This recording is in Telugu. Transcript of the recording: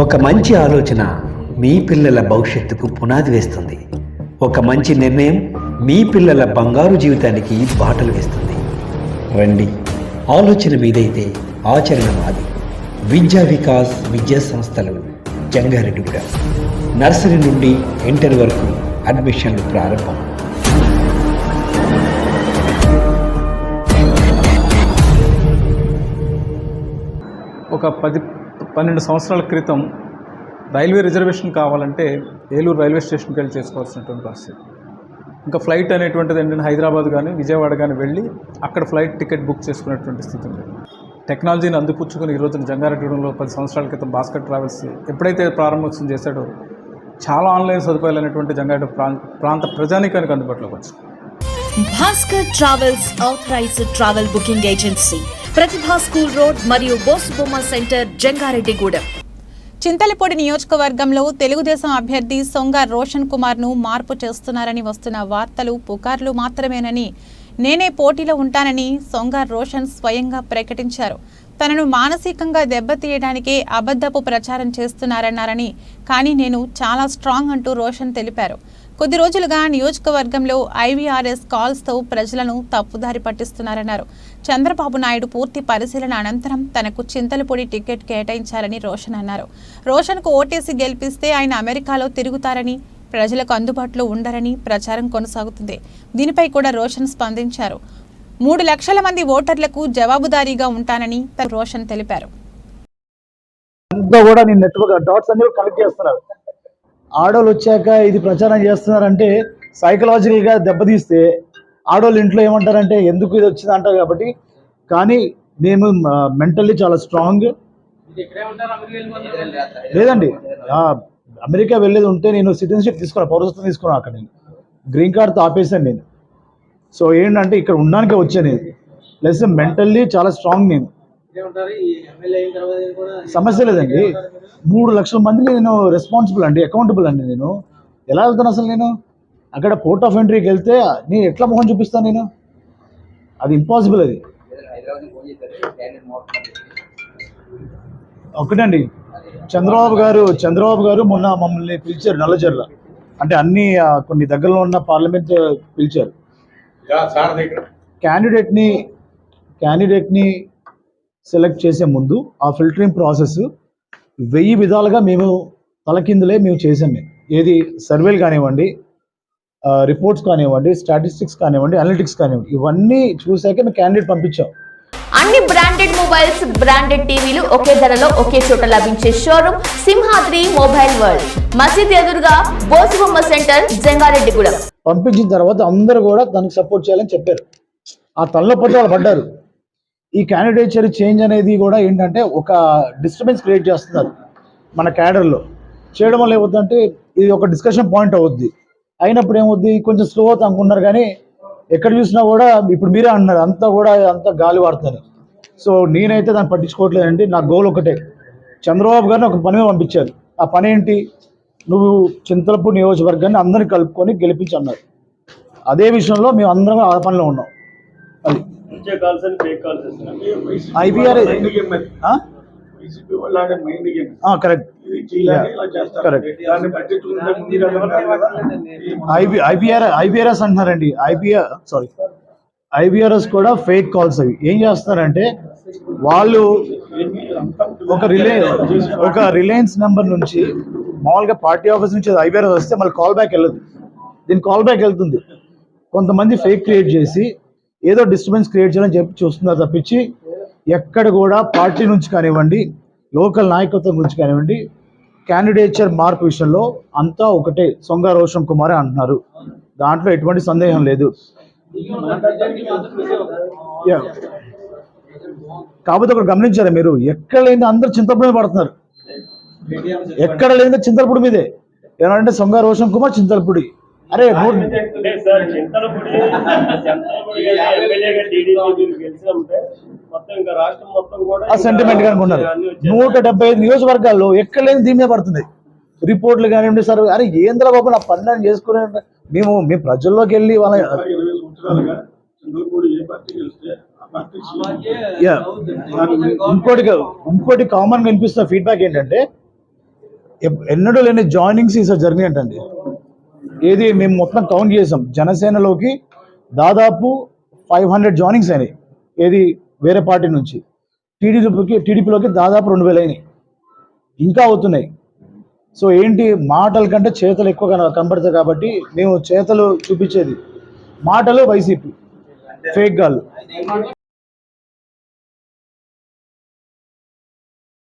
ఒక మంచి ఆలోచన మీ పిల్లల భవిష్యత్తుకు పునాది వేస్తుంది. ఒక మంచి నిర్ణయం మీ పిల్లల బంగారు జీవితానికి బాటలు వేస్తుంది. రండి ఆలోచన మీదైతే ఆచరణ మాది విద్యా వికాస్ విద్యా సంస్థలు జంగారెడ్డిగూడ. నర్సరీ నుండి ఇంటర్ వరకు అడ్మిషన్లు ప్రారంభం. ఒక పది పన్నెండు సంవత్సరాల క్రితం రైల్వే రిజర్వేషన్ కావాలంటే ఏలూరు రైల్వే స్టేషన్కి వెళ్ళి చేసుకోవాల్సినటువంటి పరిస్థితి. ఇంకా ఫ్లైట్ అనేటువంటిది ఏంటంటే హైదరాబాద్ కానీ విజయవాడ కానీ వెళ్ళి అక్కడ ఫ్లైట్ టికెట్ బుక్ చేసుకునేటువంటి స్థితి ఉంది. టెక్నాలజీని అందిపుచ్చుకొని ఈరోజు రోజున జంగారెడ్డిగూడెంలో పది సంవత్సరాల క్రితం భాస్కర్ ట్రావెల్స్ ఎప్పుడైతే ప్రారంభోత్సవం చేశాడో చాలా ఆన్లైన్ సదుపాయాలు అనేటువంటి జంగారెడ్డి ప్రాంత ప్రాంత ప్రజానికానికి అందుబాటులోకి వచ్చింది. Bhaskar travels authorised travel booking agency. Pratibha school road మరియు బోసుబొమ్మ సెంటర్ జంగారెడ్డిగూడెం. చింతలపూడి నియోజకవర్గంలో తెలుగుదేశం అభ్యర్థి సొంగ రోషన్ కుమార్ను మార్పు చేస్తున్నారని వస్తున్న వార్తలు పుకార్లు మాత్రమేనని. నేనే పోటీలో ఉంటానని సొంగ రోషన్ స్వయంగా ప్రకటించారు. తనను మానసికంగా దెబ్బతీయడానికే అబద్ధపు ప్రచారం చేస్తున్నారన్నారని కానీ నేను చాలా స్ట్రాంగ్ అంటూ రోషన్ తెలిపారు. కొద్ది రోజులుగా నియోజకవర్గంలో ఐవీఆర్ఎస్ కాల్స్తో ప్రజలను తప్పుదారి పట్టిస్తున్నారన్నారు. చంద్రబాబు నాయుడు పూర్తి పరిశీలన అనంతరం తనకు చింతలపూడి టికెట్ కేటాయించాలని రోషన్ అన్నారు. రోషన్కు ఓటేసి గెలిపిస్తే ఆయన అమెరికాలో తిరుగుతారని ప్రజలకు అందుబాటులో ఉండరని ప్రచారం కొనసాగుతుంది. దీనిపై కూడా రోషన్ స్పందించారు. మూడు లక్షల మంది ఓటర్లకు జవాబుదారీగా ఉంటానని రోషన్ తెలిపారు. కూడా నేను నెట్వర్క్ డాట్స్ అన్ని కనెక్ట్ చేస్తున్నారు. ఆడోళ్ళు వచ్చాక ఇది ప్రచారం చేస్తున్నారంటే సైకలాజికల్గా దెబ్బతీస్తే ఆడోళ్ళు ఇంట్లో ఏమంటారంటే ఎందుకు ఇది వచ్చింది అంటారు కాబట్టి కానీ నేను మెంటల్లీ చాలా స్ట్రాంగ్ లేదండి. అమెరికా వెళ్ళేది ఉంటే నేను సిటిజన్షిప్ తీసుకున్నాను పౌరసత్వం తీసుకున్నాను అక్కడ నేను. గ్రీన్ కార్డ్ ఆపేసాను నేను. సో ఏంటంటే ఇక్కడ ఉండడానికే వచ్చాను నేను. ప్లస్ మెంటల్లీ చాలా స్ట్రాంగ్ నేను. సమస్య లేదండి. మూడు లక్షల మందికి నేను రెస్పాన్సిబుల్ అండి అకౌంటబుల్ అండి నేను. ఎలా వెళ్తాను అసలు నేను? అక్కడ పోర్ట్ ఆఫ్ ఎంట్రీకి వెళ్తే నేను ఎట్లా మొహం చూపిస్తాను నేను? అది ఇంపాసిబుల్ అది. ఒకటండి చంద్రబాబు గారు చంద్రబాబు గారు మొన్న మమ్మల్ని పిలిచారు నల్లజర్ల అంటే అన్ని కొన్ని దగ్గరలో ఉన్న పార్లమెంట్ పిలిచారు. క్యాండిడేట్ని క్యాండిడేట్ని సెలెక్ట్ చేసే ముందు ఆ ఫిల్టరింగ్ ప్రాసెస్ వెయ్యి విధాలుగా మేము తలకిందులే మేము చేసాం మేము. ఏది సర్వేలు కానివ్వండి రిపోర్ట్స్ కానివ్వండి స్టాటిస్టిక్స్ కానివ్వండి అనలిటిక్స్ కానివ్వండి ఇవన్నీ చూసాక మేము క్యాండిడేట్ పంపించాం. అన్ని బ్రాండెడ్ మొబైల్స్ బ్రాండెడ్ టీవీలు ఒకే ధరలో ఒకే చోట లభించే షోరూమ్ సింహాద్రి మొబైల్ వరల్డ్. మసీద్ ఎదురుగా బోసుబొమ్మ సెంటర్ జంగారెడ్డిగూడెం. పంపించిన తర్వాత అందరూ కూడా దానికి సపోర్ట్ చేయాలని చెప్పారు. ఆ తనలో పట్టు వాళ్ళు పడ్డారు. ఈ క్యాండిడేచర్ చేంజ్ అనేది కూడా ఏంటంటే ఒక డిస్టర్బెన్స్ క్రియేట్ చేస్తున్నారు మన క్యాడర్లో చేయడం వల్ల ఏమవుతుందంటే ఇది ఒక డిస్కషన్ పాయింట్ అవుద్ది. అయినప్పుడు ఏమవుద్ది? కొంచెం స్లో అవుతా అనుకున్నారు కానీ ఎక్కడ చూసినా కూడా ఇప్పుడు మీరే అంటున్నారు అంతా కూడా అంతా గాలి వాడుతుంది. సో నేనైతే దాన్ని పట్టించుకోవట్లేదండి. నా గోల్ ఒకటే. చంద్రబాబు గారిని ఒక పని పంపించారు. ఆ పని ఏంటి? నువ్వు చింతలపూడి నియోజకవర్గాన్ని అందరిని కలుపుకొని గెలిపించి అన్నారు అదే విషయంలో మేము అందరం ఆ పనిలో ఉన్నాం. అది. IBR correct correct IB IBR IBRS అంటున్నారండి. ఐబిఆర్ సారీ ఐబిఆర్ఎస్ కూడా ఫేక్ కాల్స్ అవి. ఏం చేస్తున్నారంటే వాళ్ళు ఒక రిలే ఒక రిలయన్స్ నెంబర్ నుంచి మామూలుగా పార్టీ ఆఫీస్ నుంచి ఐబిఆర్ఎస్ వస్తే మళ్ళీ కాల్ బ్యాక్ వెళ్ళదు. దీని కాల్ బ్యాక్ వెళ్తుంది. కొంతమంది ఫేక్ క్రియేట్ చేసి ఏదో డిస్టర్బెన్స్ క్రియేట్ చేయాలని చెప్పి చూస్తున్నారు తప్పించి ఎక్కడ కూడా పార్టీ నుంచి కానివ్వండి లోకల్ నాయకత్వం గురించి కానివ్వండి క్యాండిడేచర్ మార్పు విషయంలో అంతా ఒకటే సొంగ రోషన్ కుమారే అంటున్నారు. దాంట్లో ఎటువంటి సందేహం లేదు. కాకపోతే ఒకటి గమనించారా మీరు? ఎక్కడ లేని అందరూ చింతలపూడి పడుతున్నారు. ఎక్కడ లేని చింతలపూడి మీదే. ఏమంటే సొంగ రోషన్ కుమార్ చింతలపూడి. అరే నూట అంటే సార్ చింతలపూడి చింతలపూడి ఎమ్మెల్యేగా టీడీపీ గెలిచినప్పుడే మొత్తం ఇంకా రాష్ట్రం మొత్తం కూడా ఆ సెంటిమెంట్ వచ్చాయి. నూట డెబ్బై ఐదు నియోజకవర్గాల్లో ఎక్కడ లేని దీని మీద పడుతుంది. రిపోర్ట్లు కానివ్వండి సార్ అరే ఏంద్ర బాబు నా పని చేసుకునే మేము మేము ప్రజల్లోకి వెళ్ళి వాళ్ళ. ఇంకోటి ఇంకోటి కామన్గా వినిపిస్తున్న ఫీడ్బ్యాక్ ఏంటంటే ఎన్నడూ లేని జాయినింగ్స్ ఈసారి జరిగినాయి అంటండి. ఏది మేము మొత్తం కౌంట్ చేసాం. జనసేనలోకి దాదాపు ఫైవ్ హండ్రెడ్ జాయినింగ్స్ అయినాయి. ఏది వేరే పార్టీ నుంచి. టీడీపీకి టీడీపీలోకి దాదాపు రెండు వేలు అయినాయి. ఇంకా అవుతున్నాయి. సో ఏంటి? మాటల కంటే చేతలు ఎక్కువ కనబడతాయి కాబట్టి మేము చేతలు చూపించేది మాటలు వైసీపీ. ఫేక్ గాళ్ళు